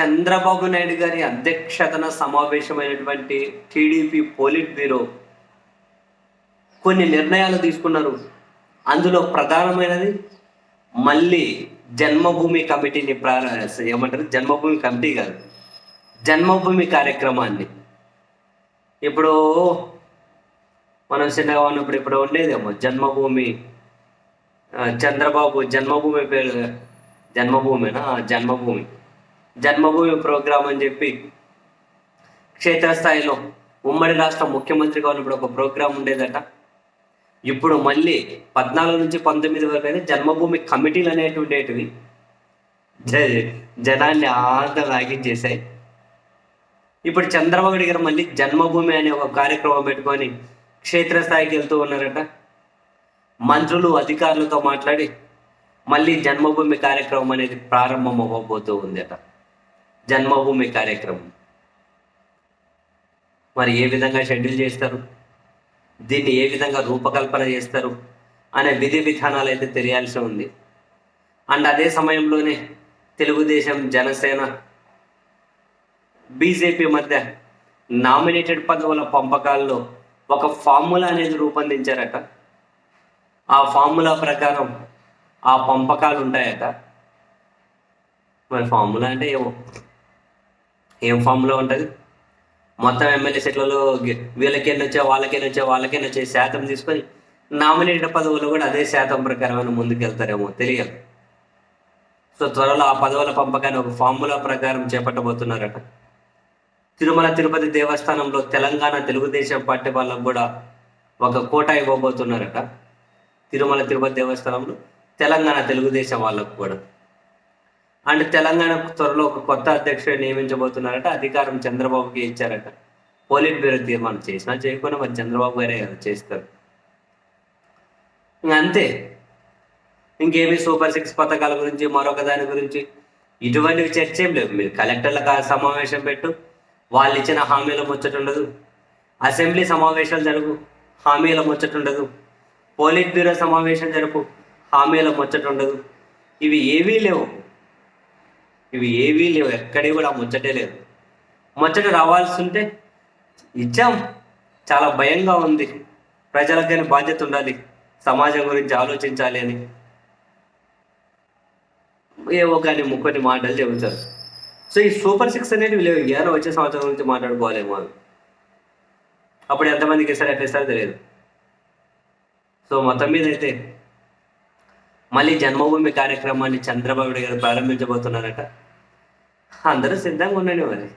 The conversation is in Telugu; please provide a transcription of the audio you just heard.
చంద్రబాబు నాయుడు గారి అధ్యక్షతన సమావేశమైనటువంటి టీడీపీ పోలిట్ బ్యూరో కొన్ని నిర్ణయాలు తీసుకున్నారు. అందులో ప్రధానమైనది మళ్ళీ జన్మభూమి కమిటీని ప్రారంభ ఏమంటారు? జన్మభూమి కమిటీ కాదు. జన్మభూమి కార్యక్రమాన్ని. ఇప్పుడు మనం చిన్నగా ఉన్నప్పుడు ఇప్పుడు ఉండేదేమో. జన్మభూమి చంద్రబాబు జన్మభూమి పేరు జన్మభూమినా? జన్మభూమి. జన్మభూమి ప్రోగ్రామ్ అని చెప్పి క్షేత్రస్థాయిలో ఉమ్మడి రాష్ట్ర ముఖ్యమంత్రిగా ఉన్నప్పుడు ఒక ప్రోగ్రాం ఉండేదట. ఇప్పుడు మళ్ళీ పద్నాలుగు నుంచి పంతొమ్మిది వరకు అయితే జన్మభూమి కమిటీలు అనేవి జ- జనాన్ని ఆంత లాగించేశాయి ఇప్పుడు చంద్రబాబు గారు మళ్ళీ జన్మభూమి అనే ఒక కార్యక్రమం పెట్టుకొని క్షేత్రస్థాయికి వెళ్తూ ఉన్నారట. మంత్రులు అధికారులతో మాట్లాడి మళ్ళీ జన్మభూమి కార్యక్రమం అనేది ప్రారంభం అవ్వబోతూ ఉంది అట జన్మభూమి కార్యక్రమం. మరి ఏ విధంగా షెడ్యూల్ చేస్తారు? దీన్ని ఏ విధంగా రూపకల్పన చేస్తారు? అనే విధి విధానాలు అయితే తెలియాల్సి ఉంది. అండ్ అదే సమయంలోనే తెలుగుదేశం జనసేన బీజేపీ మధ్య నామినేటెడ్ పదవుల పంపకాల్లో ఒక ఫార్ములా అనేది రూపొందించారట. ఆ ఫార్ములా ప్రకారం ఆ పంపకాలు ఉంటాయట. మరి ఫార్ములా అంటే ఏమో? ఏం ఫామ్లో ఉంటుంది? మొత్తం ఎమ్మెల్యే సీట్లలో గె- వీళ్ళకేం వచ్చే వాళ్ళకేం వచ్చే వాళ్ళకేం వచ్చే శాతం తీసుకొని నామినేటెడ్ పదవులు కూడా అదే శాతం ప్రకారమైన ముందుకెళ్తారేమో తెలియదు. సో త్వరలో ఆ పదవుల పంపకాన్ని ఒక ఫార్ములా ప్రకారం చేపట్టబోతున్నారట. తిరుమల తిరుపతి దేవస్థానంలో తెలంగాణ తెలుగుదేశం పార్టీ వాళ్ళకు కూడా ఒక కోట ఇవ్వబోతున్నారట. తిరుమల తిరుపతి దేవస్థానంలో తెలంగాణ తెలుగుదేశం వాళ్ళకు కూడా. అండ్ తెలంగాణ త్వరలో ఒక కొత్త అధ్యక్షుడు నియమించబోతున్నారట. అధికారం చంద్రబాబుకి ఇచ్చారట. పోలిట్ బ్యూరో తీర్మానం చేసినా చేయకుండా మరి చంద్రబాబు గారే కదా చేస్తారు. అంతే. ఇంకేమి సూపర్ సిక్స్ పథకాల గురించి మరొక దాని గురించి ఇటువంటివి చర్చ ఏం లేవు. మీరు కలెక్టర్లకు సమావేశం పెట్టు. వాళ్ళు ఇచ్చిన హామీల ముచ్చటుండదు అసెంబ్లీ సమావేశాలు జరుగు. హామీల ముచ్చటుండదు పోలిట్ బ్యూరో సమావేశం జరుపు. హామీల ముచ్చటుండదు ఇవి ఏవీ లేవు. ఇవి ఏవీ లేవు ఎక్కడే కూడా ముచ్చటే లేదు. ముచ్చట రావాల్సి ఉంటే ఇచ్చాం. చాలా భయంగా ఉంది. ప్రజలకైనా బాధ్యత ఉండాలి. సమాజం గురించి ఆలోచించాలి అని. ఏవో కానీ ముక్కొని మాటలు చెబుతారు. సో ఈ సూపర్ సిక్స్ అనేది లేవు. ఏదో వచ్చే సంవత్సరం గురించి మాట్లాడుకోవాలేమో అని. అప్పుడు ఎంతమందికి ఇస్తారు ఎట్లా ఇస్తారో తెలియదు. సో మొత్తం మీద అయితే మళ్ళీ జన్మభూమి కార్యక్రమాన్ని చంద్రబాబు గారు ప్రారంభించబోతున్నారట. అందరూ సిద్ధంగా ఉండండి మరి.